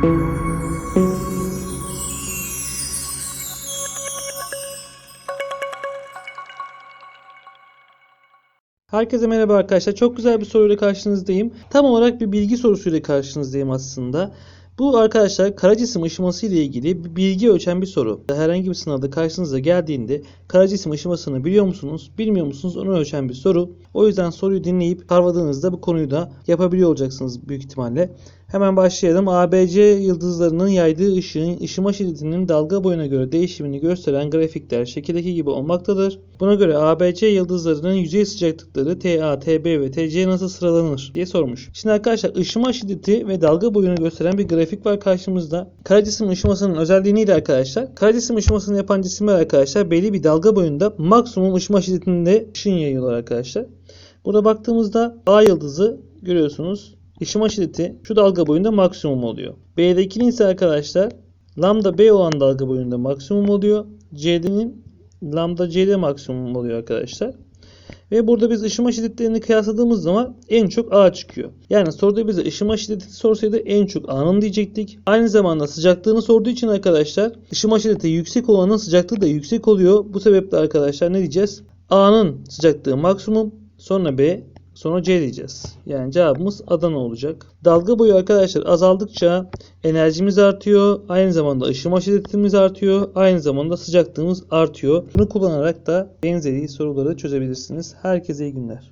Herkese merhaba arkadaşlar. Çok güzel bir soruyla karşınızdayım. Tam olarak bir bilgi sorusuyla karşınızdayım aslında. Bu arkadaşlar kara cisim ışıması ile ilgili bir bilgi ölçen bir soru. Herhangi bir sınavda karşınıza geldiğinde kara cisim ışımasını biliyor musunuz, bilmiyor musunuz onu ölçen bir soru. O yüzden soruyu dinleyip karvadığınızda bu konuyu da yapabiliyor olacaksınız büyük ihtimalle. Hemen başlayalım. ABC yıldızlarının yaydığı ışığın ışıma şiddetinin dalga boyuna göre değişimini gösteren grafikler şekildeki gibi olmaktadır. Buna göre ABC yıldızlarının yüzey sıcaklıkları TA, TB ve TC nasıl sıralanır diye sormuş. Şimdi arkadaşlar ışıma şiddeti ve dalga boyunu gösteren bir grafik var karşımızda. Kara cisim ışımasının özelliği neydi arkadaşlar? Kara cisim ışımasını yapan cisimler arkadaşlar belli bir dalga boyunda maksimum ışıma şiddetinde ışın yayıyorlar arkadaşlar. Burada baktığımızda A yıldızı görüyorsunuz Işıma şiddeti şu dalga boyunda maksimum oluyor. B'dekinin ise arkadaşlar lambda B olan dalga boyunda maksimum oluyor. C'nin lambda C'de maksimum oluyor arkadaşlar. Ve burada biz ışıma şiddetlerini kıyasladığımız zaman en çok A çıkıyor. Yani soruda bize ışıma şiddeti sorsaydı en çok A'nın diyecektik. Aynı zamanda sıcaklığını sorduğu için arkadaşlar ışıma şiddeti yüksek olanın sıcaklığı da yüksek oluyor. Bu sebeple arkadaşlar ne diyeceğiz? A'nın sıcaklığı maksimum sonra B Sonra C diyeceğiz. Yani cevabımız Adana olacak. Dalga boyu arkadaşlar azaldıkça enerjimiz artıyor. Aynı zamanda ışıma şiddetimiz artıyor. Aynı zamanda sıcaklığımız artıyor. Bunu kullanarak da benzeri soruları çözebilirsiniz. Herkese iyi günler.